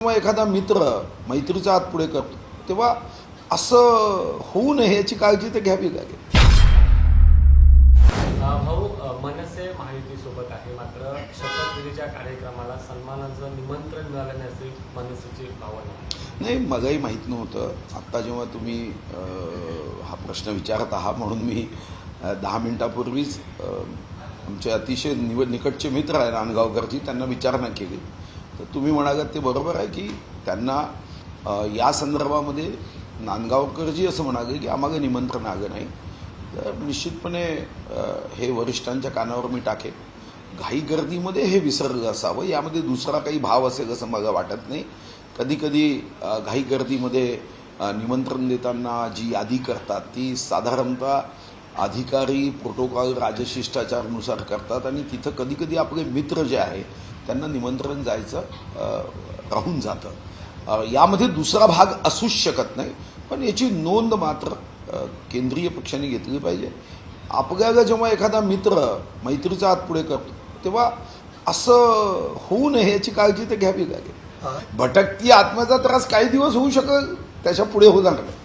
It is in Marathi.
किंवा एखादा मित्र मैत्रीचा हात पुढे करतो तेव्हा असं होऊ नये याची काळजी तर घ्यावी लागेल. भाऊ मनसे महायुतीसोबत आहे मात्र शपथविधीच्या कार्यक्रमाला सन्मानाचं निमंत्रण मिळालं नसेल मनसेची भावना आहे. नाही मलाही माहीत नव्हतं. आत्ता जेव्हा तुम्ही अं, हा प्रश्न विचारत आहात म्हणून मी अं, दहा मिनिटापूर्वीच अं, आमचे अतिशय निव निकटचे मित्र आहे नांदगावकरजी त्यांना विचारणा केली. तर तुम्ही म्हणालात ते बरोबर आहे की त्यांना या संदर्भामध्ये नांदगावकरजी असं म्हणाले की आम्हाला निमंत्रण आलं नाही. तर निश्चितपणे हे वरिष्ठांच्या कानावर मी टाकेन. घाई गर्दीमध्ये हे विसर्ग असावं यामध्ये दुसरा काही भाव असेल असं मला वाटत नाही. कधीकधी घाई गर्दीमध्ये निमंत्रण देताना जी यादी करतात ती साधारणतः अधिकारी प्रोटोकॉल राजशिष्टाचारानुसार करतात. आणि तिथं कधीकधी आपले मित्र जे आहे त्यांना निमंत्रण जायचं राहून जातं. यामध्ये दुसरा भाग असूच शकत नाही पण याची नोंद मात्र केंद्रीय पक्षाने घेतली पाहिजे. आपल्याला जेव्हा एखादा मित्र मैत्रीचा हात पुढे करतो तेव्हा असं होऊ नये याची काळजी तर घ्यावी लागेल. भटकती आत्म्याचा त्रास काही दिवस होऊ शकेल त्याच्या पुढे होणार नाही.